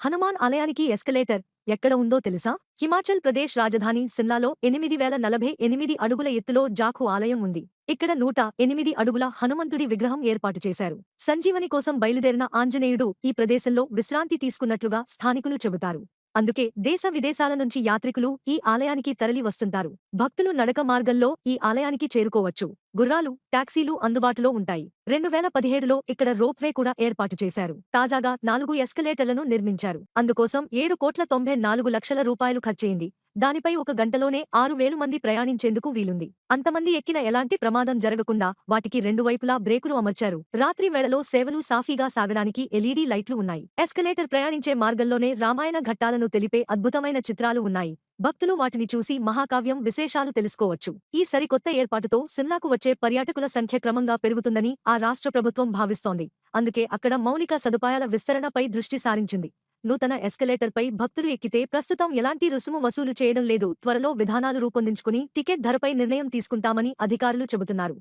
హనుమాన్ ఆలయానికి ఎస్కలేటర్ ఎక్కడ ఉందో తెలుసా? హిమాచల్ ప్రదేశ్ రాజధాని సిమ్లాలో ఎనిమిది వేల నలభై ఎనిమిది అడుగుల ఎత్తులో జాఖు ఆలయం ఉంది. ఇక్కడ నూట ఎనిమిది అడుగుల హనుమంతుడి విగ్రహం ఏర్పాటు చేశారు. సంజీవని కోసం బయలుదేరిన ఆంజనేయుడు ఈ ప్రదేశంలో విశ్రాంతి తీసుకున్నట్లుగా స్థానికులు చెబుతారు. అందుకే దేశ విదేశాల నుంచి యాత్రికులు ఈ ఆలయానికి తరలి వస్తుంటారు. భక్తులు నడక మార్గంలో ఈ ఆలయానికి చేరుకోవచ్చు. గుర్రాలు టాక్సీలు అందుబాటులో ఉంటాయి. రెండు వేల పదిహేడులో ఇక్కడ రోప్వే కూడా ఏర్పాటు చేశారు. తాజాగా నాలుగు ఎస్కలేటర్లను నిర్మించారు. అందుకోసం ఏడు కోట్ల తొంభై నాలుగు లక్షల రూపాయలు ఖర్చయింది. దానిపై ఒక గంటలోనే ఆరు వేలు మంది ప్రయాణించేందుకు వీలుంది. అంతమంది ఎక్కిన ఎలాంటి ప్రమాదం జరగకుండా వాటికి రెండు వైపులా బ్రేకులు అమర్చారు. రాత్రి వేళలో సేవలు సాఫీగా సాగడానికి ఎల్ఈడీ లైట్లు ఉన్నాయి. ఎస్కలేటర్ ప్రయాణించే మార్గంలోనే రామాయణ ఘట్టాలను తెలిపే అద్భుతమైన చిత్రాలు ఉన్నాయి. భక్తులు వాటిని చూసి మహాకావ్యం విశేషాలు తెలుసుకోవచ్చు. ఈ సరికొత్త ఏర్పాటుతో సిమ్లాకు వచ్చే పర్యాటకుల సంఖ్య క్రమంగా పెరుగుతుందని ఆ రాష్ట్ర ప్రభుత్వం భావిస్తోంది. అందుకే అక్కడ మౌలిక సదుపాయాల విస్తరణపై దృష్టి సారించింది. నూతన ఎస్కలేటర్పై భక్తులు ఎక్కితే ప్రస్తుతం ఎలాంటి రుసుము వసూలు చేయడం లేదు. త్వరలో విధానాలు రూపొందించుకుని టికెట్ ధరపై నిర్ణయం తీసుకుంటామని అధికారులు చెబుతున్నారు.